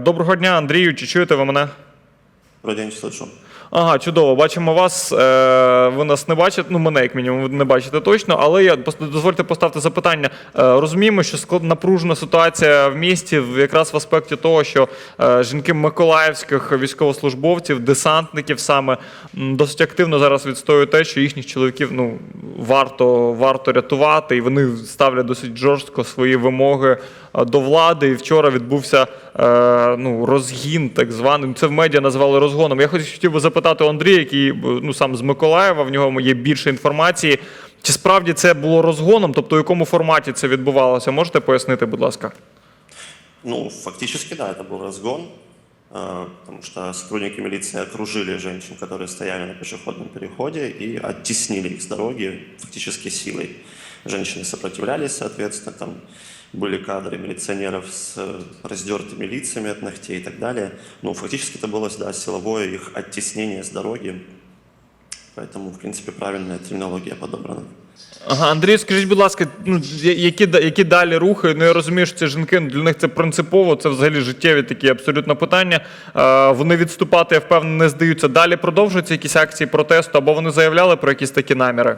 Доброго дня, Андрію. Чи чуєте ви мене? Не слышу. Ага, чудово. Бачимо вас. Е, ви нас не бачите. Ну, мене як мінімум ви не бачите точно. Але я дозвольте поставити запитання. Е, розуміємо, що напружена ситуація в місті якраз в аспекті того, що е, жінки миколаївських військовослужбовців, десантників саме досить активно зараз відстоюють те, що їхніх чоловіків ну варто варто рятувати, і вони ставлять досить жорстко свої вимоги до влади. І вчора відбувся ну, розгін, так званий. Це в медіа назвали розгоном. Я хотів хотів би запитати у Андрія, який е, ну сам з Миколаєва, в нього є більше інформації. Чи справді це було розгоном? Тобто, в якому форматі це відбувалося? Можете пояснити, будь ласка? Ну, фактически, да, это был разгон, э, потому что сотрудники милиции окружили женщин, которые стояли на пешеходном переходе, и оттеснили их с дороги фактически силой. Женщины сопротивлялись, соответственно, там были кадры милиционеров с э, раздертыми лицами от ногтей и так далее. Ну, фактически это было, да, силовое их оттеснение с дороги. Поэтому, в принципе, правильная терминология подобрана. Ага, Андрій, скажіть, будь ласка, ну я- які, да- які далі рухи? Ну я розумію, що це жінки, ну, для них це принципово, це взагалі життєві такі абсолютно питання. Е, вони відступати, я впевнений, не здаються. Далі продовжуються якісь акції протесту, або вони заявляли про якісь такі наміри.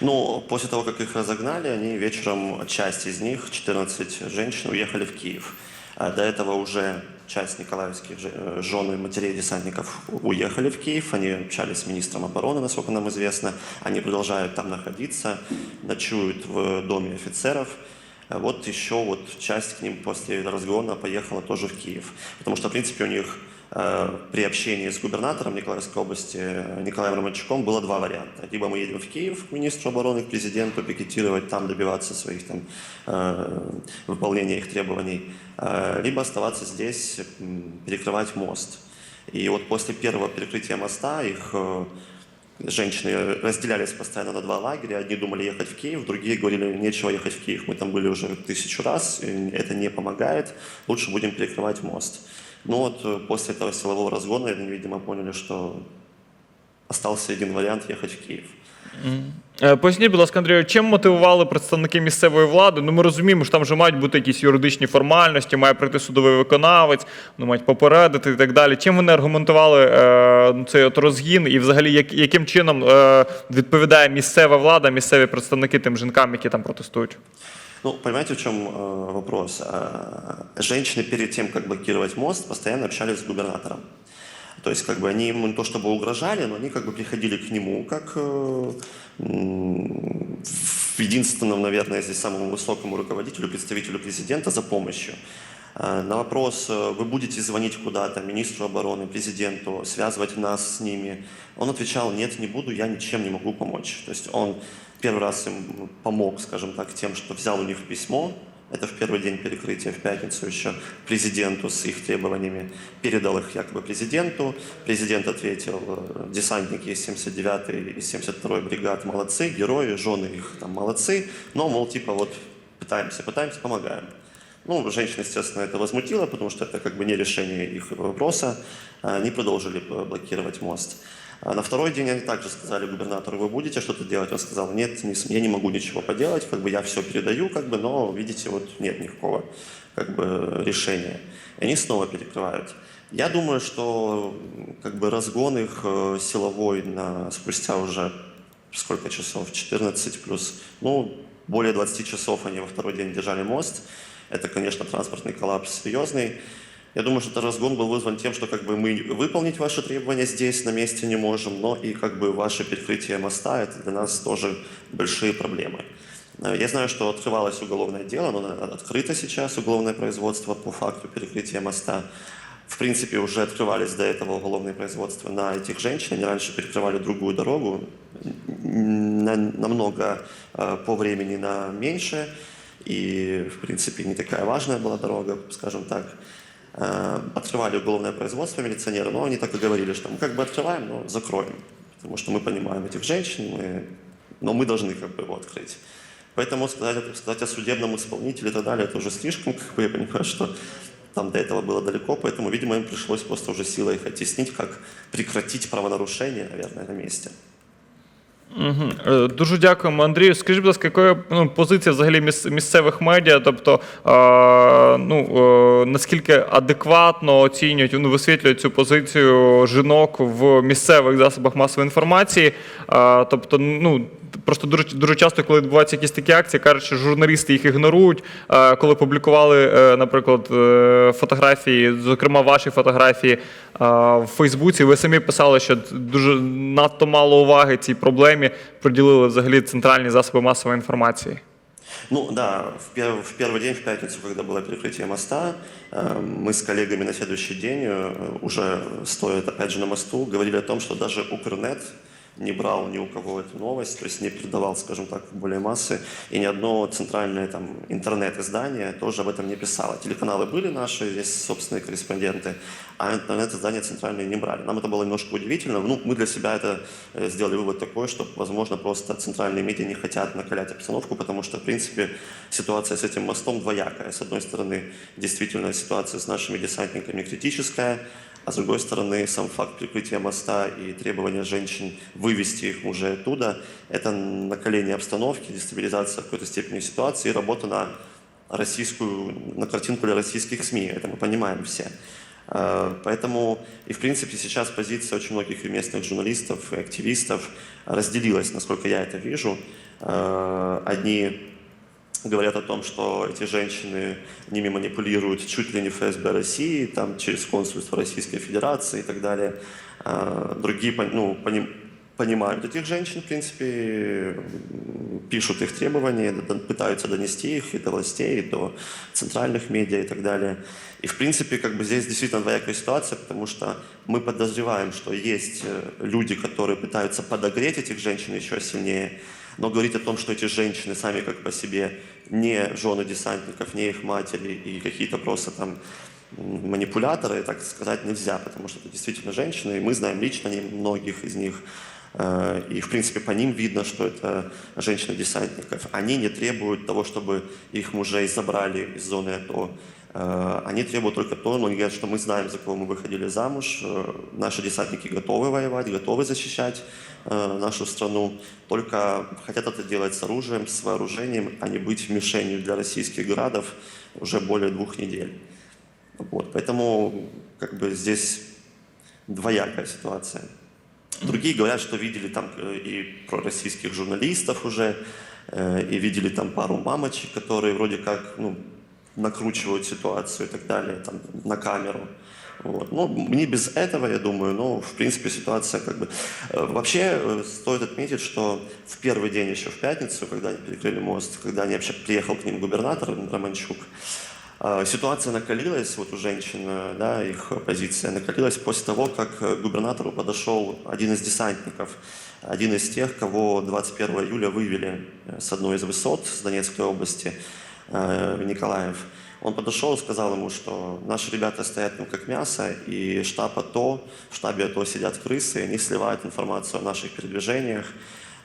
Ну, после того, как их разогнали, они вечером, часть из них, 14 женщин, уехали в Киев. А до этого уже часть николаевских э, жен и матерей десантников уехали в Киев. Они общались с министром обороны, насколько нам известно. Они продолжают там находиться, ночуют в доме офицеров. А Вот еще вот часть к ним после разгона поехала тоже в Киев. Потому что, в принципе, у них при общении с губернатором Николаевской области э, Николаем Романчуком было два варианта. Либо мы едем в Киев к министру обороны, к президенту, пикетировать там, добиваться своих там, э, выполнения их требований, э, либо оставаться здесь, перекрывать мост. И вот после первого перекрытия моста их э, женщины разделялись постоянно на два лагеря. Одни думали ехать в Киев, другие говорили, нечего ехать в Киев. Мы там были уже тысячу раз, это не помогает. Лучше будем перекрывать мост. Ну вот э, после этого силового разгона, они, видимо, поняли, что остался один вариант ехать в Киев. Е, Поясніть, будь ласка, Андрію, чим мотивували представники місцевої влади? Ну, ми розуміємо, що там вже мають бути якісь юридичні формальності, має прийти судовий виконавець, ну, мають попередити і так далі. Чим вони аргументували е, ну, цей от розгін, і взагалі як, яким чином е, відповідає місцева влада, місцеві представники тим жінкам, які там протестують? Ну, понимаете, в чем э, вопрос? Э, женщины перед тем, как блокировать мост, постоянно общались с губернатором. То есть, как бы они ему не то чтобы угрожали, но они как бы приходили к нему как э, в единственном, наверное, здесь самому высокому руководителю, представителю президента за помощью. Э, На вопрос, э, вы будете звонить куда-то, министру обороны, президенту, связывать нас с ними, он отвечал, нет, не буду, я ничем не могу помочь. То есть он первый раз им помог, скажем так, тем, что взял у них письмо, это в первый день перекрытия, в пятницу еще, президенту с их требованиями, передал их якобы президенту. Президент ответил, э, десантники из 79-й и 72-й бригад молодцы, герои, жены их там молодцы, но, мол, типа вот пытаемся, пытаемся, помогаем. Ну, женщина, естественно, это возмутило, потому что это как бы не решение их вопроса. Они продолжили э, блокировать мост. А на второй день они также сказали губернатору, вы будете что-то делать? Он сказал, нет, не я не могу ничего поделать, как бы я все передаю, как бы, но, видите, вот нет никакого как бы, решения. И они снова перекрывают. Я думаю, что как бы разгон их э, силовой на спустя уже сколько часов? 14 плюс, ну, более 20 часов они во второй день держали мост. Это, конечно, транспортный коллапс серьезный. Я думаю, что этот разгон был вызван тем, что как бы мы выполнить ваши требования здесь, на месте не можем, но и как бы ваше перекрытие моста – это для нас тоже большие проблемы. Э, Я знаю, что открывалось уголовное дело, на- открыто сейчас, уголовное производство по факту перекрытия моста. В принципе, уже открывались до этого уголовные производства на этих женщин. Они раньше перекрывали другую дорогу, намного э, по времени на меньше. И, в принципе, не такая важная была дорога, скажем так. Э, Открывали уголовное производство милиционеры, но они так и говорили, что мы как бы открываем, но закроем. Потому что мы понимаем этих женщин, мы, но мы должны как бы его открыть. Поэтому сказать, сказать о судебном исполнителе и так далее, это уже слишком, как бы я понимаю, что там до этого было далеко, поэтому, видимо, им пришлось просто уже силой их оттеснить, как прекратить правонарушение, наверное, на месте. Е, Дуже дякуємо, Андрію. Скажіть, будь ласка, яка ну, позиція взагалі міс- місцевих медіа? Тобто, е, ну, е, наскільки адекватно оцінюють, ну, висвітлюють цю позицію жінок в місцевих засобах масової інформації? Е, тобто, ну, Просто дуже дуже часто, коли відбуваються якісь такі акції, кажуть, що журналісти їх ігнорують. Е, Коли публікували, е, наприклад, е, фотографії, зокрема ваші фотографії е, в Фейсбуці, ви самі писали, що дуже надто мало уваги цій проблемі приділили взагалі центральні засоби масової інформації. Ну да, в, пер- в первый день, в пятницу, когда было перекрытие моста, э, мы с коллегами на следующий день, э, уже стоя опять же на мосту, говорили о том, что даже Укрнет не брал ни у кого эту новость, то есть не передавал, скажем так, более массы, и ни одно центральное там интернет-издание тоже об этом не писало. Телеканалы были наши, есть собственные корреспонденты, а интернет-издания центральные не брали. Нам это было немножко удивительно. Ну, мы для себя это э, сделали вывод такой, что, возможно, просто центральные медиа не хотят накалять обстановку, потому что, в принципе, ситуация с этим мостом двоякая. С одной стороны, действительно, ситуация с нашими десантниками критическая, а с другой стороны, сам факт прикрытия моста и требования женщин вывести их мужей оттуда – это накаление обстановки, дестабилизация в какой-то степени ситуации и работа на российскую, на картинку для российских СМИ. Это мы понимаем все. Э, Поэтому и, в принципе, сейчас позиция очень многих и местных журналистов, и активистов разделилась, насколько я это вижу. Э, Одни говорят о том, что эти женщины ними манипулируют чуть ли не ФСБ России, там, через консульство Российской Федерации и так далее. А, Другие ну, поним- понимают этих женщин, в принципе, пишут их требования, пытаются донести их и до властей, и до центральных медиа и так далее. И, в принципе, как бы здесь действительно двоякая ситуация, потому что мы подозреваем, что есть э, люди, которые пытаются подогреть этих женщин еще сильнее, но говорить о том, что эти женщины сами как по себе не жены десантников, не их матери и какие-то просто там манипуляторы, так сказать, нельзя, потому что это действительно женщины, и мы знаем лично многих из них, и, в принципе, по ним видно, что это женщины десантников. Они не требуют того, чтобы их мужей забрали из зоны АТО. Э, Они требуют только то, но они говорят, что мы знаем, за кого мы выходили замуж, э, наши десантники готовы воевать, готовы защищать э, нашу страну, только хотят это делать с оружием, с вооружением, а не быть мишенью для российских градов уже более двух недель. Вот, поэтому как бы здесь двоякая ситуация. Другие говорят, что видели там э, и пророссийских журналистов уже, э, и видели там пару мамочек, которые вроде как ну, накручивают ситуацию и так далее там, на камеру. Вот. Ну, не без этого, я думаю, но, в принципе, ситуация как бы... Э, Вообще, стоит отметить, что в первый день еще в пятницу, когда они перекрыли мост, когда они вообще приехал к ним губернатор Романчук, ситуация накалилась, вот у женщин, да, их позиция накалилась после того, как э, к губернатору подошел один из десантников, один из тех, кого 21 июля вывели э, с одной из высот с Донецкой области, э, Николаев. Он подошел и сказал ему, что наши ребята стоят там как мясо, и штаб АТО, в штабе АТО сидят крысы, и они сливают информацию о наших передвижениях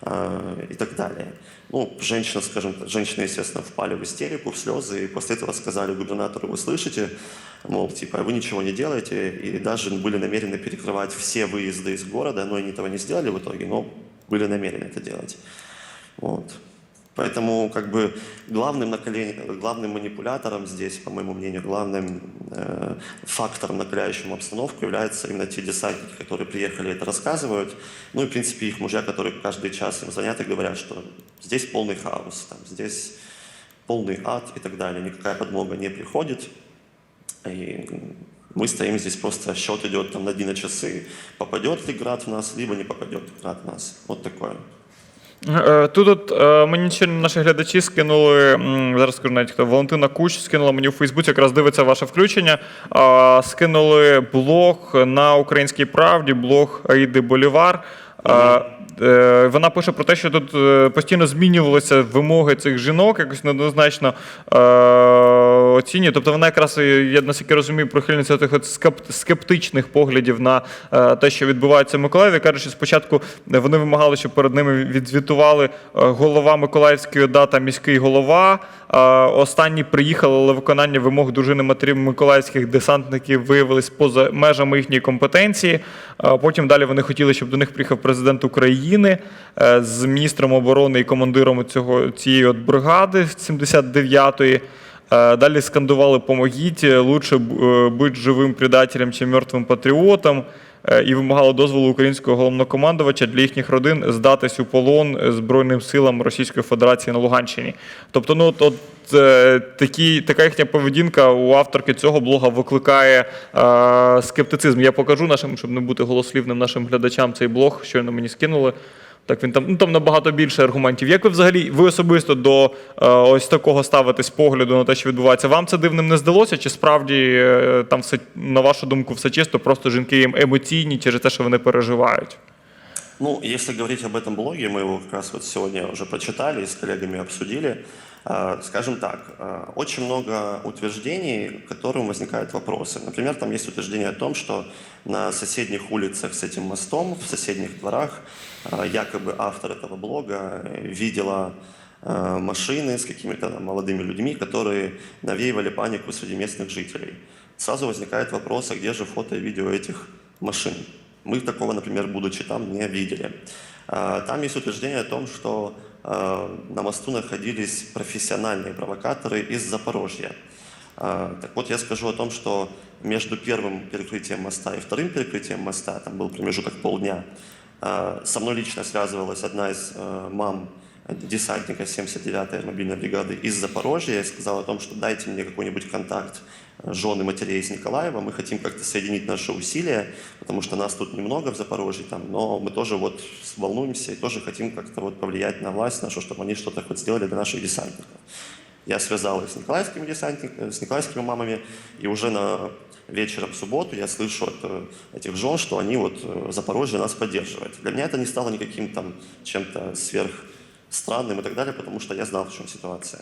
и так далее. Ну, женщина, скажем так, женщины, естественно, впали в истерику, в слезы, и после этого сказали губернатору, вы слышите, мол, типа, вы ничего не делаете, и даже были намерены перекрывать все выезды из города, но они этого не сделали в итоге, но были намерены это делать. Вот. Поэтому как бы главным, накален- главным манипулятором здесь, по моему мнению, главным э, фактором, накаляющим обстановку являются именно те десантники, которые приехали это рассказывают. Ну и, в принципе, их мужья, которые каждый час им звонят и говорят, что здесь полный хаос, там, здесь полный ад и так далее. Никакая подмога не приходит. И мы стоим здесь просто, счет идет там на дни на часы, попадет ли град в нас, либо не попадет град в нас. Вот такое. Е, Тут от, е, мені ще наші глядачі скинули, зараз скажу навіть хто, Валентина Куч скинула мені у Фейсбуці, якраз дивиться ваше включення. е, Скинули блог на Українській правді, блог Аїди Болівар. Вона пише про те, що тут постійно змінювалися вимоги цих жінок, якось неоднозначно оцінює. Тобто вона якраз, я наскільки розумію, прихильниця тих скептичних поглядів на е, те, що відбувається в Миколаєві. Каже, що спочатку вони вимагали, щоб перед ними відзвітували е, голова Миколаївської ОДА та міський голова. Е, Останні приїхали, але виконання вимог дружини матерів миколаївських десантників виявились поза межами їхньої компетенції. Потім далі вони хотіли, щоб до них приїхав президент України з міністром оборони і командиром цього цієї от бригади 79-ї. Далі скандували «Помогіть, лучше е, бути живим предателем чи мертвим патріотом» е, і вимагали дозволу українського головнокомандувача для їхніх родин здатись у полон Збройним силам Російської Федерації на Луганщині. Тобто, ну от, от е, такі, така їхня поведінка у авторки цього блога викликає е, скептицизм. Я покажу нашим, щоб не бути голослівним нашим глядачам цей блог, щойно мені скинули. Так він там, ну там набагато більше аргументів. Як ви взагалі, ви особисто до е, ось такого ставитесь погляду на те, що відбувається? Вам це дивним не здалося? Чи справді е, там все, на вашу думку, все чисто, просто жінки їм емоційні через те, що вони переживають? Ну, если говорить об этом блоге, мы его как раз вот сегодня уже прочитали и с коллегами обсудили. А, Скажем так, а, очень много утверждений, к которым возникают вопросы. Например, там есть утверждение о том, что на соседних улицах с этим мостом, в соседних дворах, а, якобы автор этого блога э, видела а, машины с какими-то молодыми людьми, которые навеивали панику среди местных жителей. Сразу возникает вопрос, а где же фото и видео этих машин? Мы такого, например, будучи там, не видели. А, Там есть утверждение о том, что а, на мосту находились профессиональные провокаторы из Запорожья. А, Так вот, я скажу о том, что между первым перекрытием моста и вторым перекрытием моста, там был промежуток полдня, а, со мной лично связывалась одна из а, мам десантника 79-й мобильной бригады из Запорожья и сказала о том, что дайте мне какой-нибудь контакт жены матерей из Николаева, мы хотим как-то соединить наши усилия, потому что нас тут немного в Запорожье, там, но мы тоже вот волнуемся и тоже хотим как-то вот повлиять на власть нашу, чтобы они что-то хоть сделали для наших десантников. Я связалась с николаевскими десантниками, с николаевскими мамами, и уже на вечером в субботу я слышу от э, этих жен, что они вот э, Запорожье нас поддерживают. Для меня это не стало никаким там чем-то сверх странным и так далее, потому что я знал, в чем ситуация.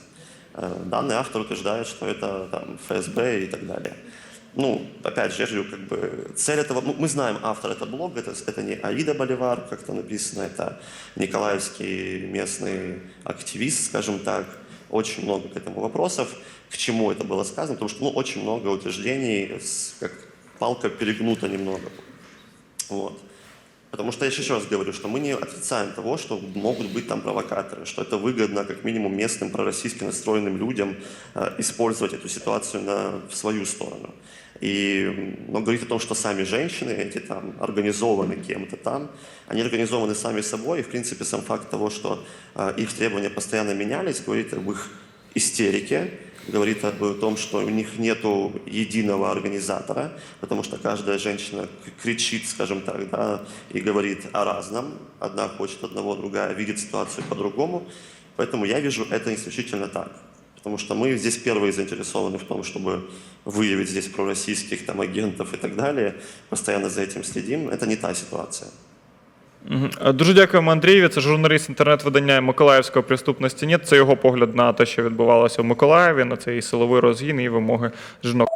Э, Данный автор утверждает, что это там, ФСБ и так далее. Ну, опять же, я же как бы цель этого, ну, мы знаем автора этого блога, это, это не Аида Боливар, как то написано, это николаевский местный активист, скажем так, очень много к этому вопросов, к чему это было сказано, потому что, ну, очень много утверждений, как палка перегнута немного. Вот. Потому что я еще раз говорю, что мы не отрицаем того, что могут быть там провокаторы, что это выгодно как минимум местным пророссийски настроенным людям э, использовать эту ситуацию на, в свою сторону. И, м, но говорить о том, что сами женщины, эти там организованы кем-то там, они организованы сами собой, и в принципе сам факт того, что э, их требования постоянно менялись, говорит об их истерике, говорит об том, что у них нет единого организатора, потому что каждая женщина кричит, скажем так, да, и говорит о разном. Одна хочет одного, другая видит ситуацию по-другому. Поэтому я вижу это исключительно так. Потому что мы здесь первые заинтересованы в том, чтобы выявить здесь пророссийских там агентов и так далее. Постоянно за этим следим. Это не та ситуация. Мгм. Е, Дуже дякуємо Андрієві. Це журналіст інтернет-видання Миколаївського преступності. Нет. Це його погляд на те, що відбувалося в Миколаєві, на цей силовий розгін і вимоги жінок.